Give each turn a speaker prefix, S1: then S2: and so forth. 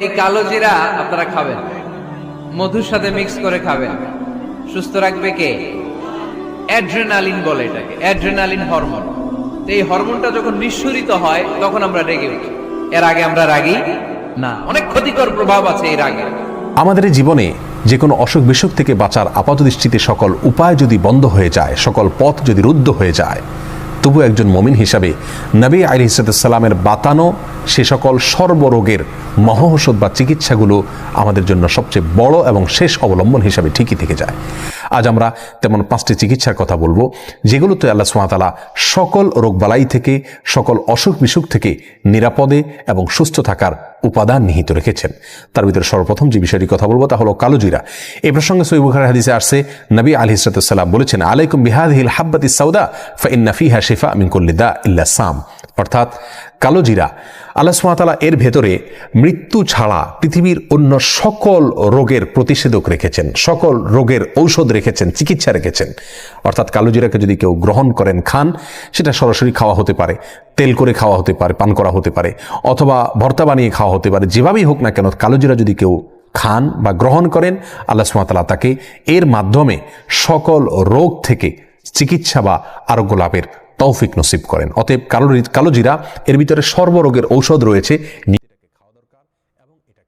S1: এই কালো জিরা আপনারা খাবেন। মধুর সাথে মিক্স করে খাবেন। সুস্থ রাখবে কে? অ্যাড্রেনালিন বলে এটাকে। অ্যাড্রেনালিন হরমোন এই হরমোনটা যখন নিঃসরিত হয়, তখন আমরা রেগে উঠি। এর আগে আমরা রাগি? না। অনেক ক্ষতিকর প্রভাব আছে এই রাগে।
S2: আমাদের জীবনে যে কোনো অসুখ বিসুখ থেকে বাঁচার আপাতদৃষ্টিতে সকল উপায় যদি বন্ধ হয়ে যায়, সকল পথ যদি রুদ্ধ হয়ে যায় তবু একজন মমিন হিসাবে নবী আলি সালামের বাতানো সে সকল সর্বরোগের মহৌষধ বা চিকিৎসাগুলো আমাদের জন্য সবচেয়ে বড় এবং শেষ অবলম্বন হিসাবে ঠিকই থেকে যায়। আজ আমরা তেমন পাঁচটি চিকিৎসার কথা বলব যেগুলোতে আল্লাহ সুমাতালা সকল রোগবালাই থেকে, সকল অসুখ বিসুখ থেকে নিরাপদে এবং সুস্থ থাকার উপাদান নিহিত রেখেছেন। তার ভিতরে সর্বপ্রথম যে বিষয়টি কথা বলব তা হলো কালোজিরা। এ প্রসঙ্গে সৈব বুখার হাদিসে আসছে, নবী আলি ইসরাতাম বলেছেন, আলাইকুম বিহাদিল হাব্বাতি সাউদা, ফাইন্না ফিহা শিফা মিন কুল্লি দা ইল্লা সাম। অর্থাৎ কালোজিরা, আল্লাহ সুমাতালা এর ভেতরে মৃত্যু ছাড়া পৃথিবীর অন্য সকল রোগের প্রতিষেধক রেখেছেন, সকল রোগের ঔষধ রেখেছেন, চিকিৎসা রেখেছেন। অর্থাৎ কালোজিরাকে যদি কেউ গ্রহণ করেন, খান, সেটা সরাসরি খাওয়া হতে পারে। তেল করে খাওয়া হতে পারে, পান করা হতে পারে, অথবা ভর্তা বানিয়ে খাওয়া হতে পারে, যেভাবেই হোক না কেন, কালোজিরা যদি কেউ খান বা গ্রহণ করেন, আল্লাহ সুমাতালা তাকে এর মাধ্যমে সকল রোগ থেকে চিকিৎসা বা আরোগ্য লাভের তৌফিক নসিব করেন। অতএব কালো কালোজিরা, এর ভিতরে সর্বরোগের ঔষধ রয়েছে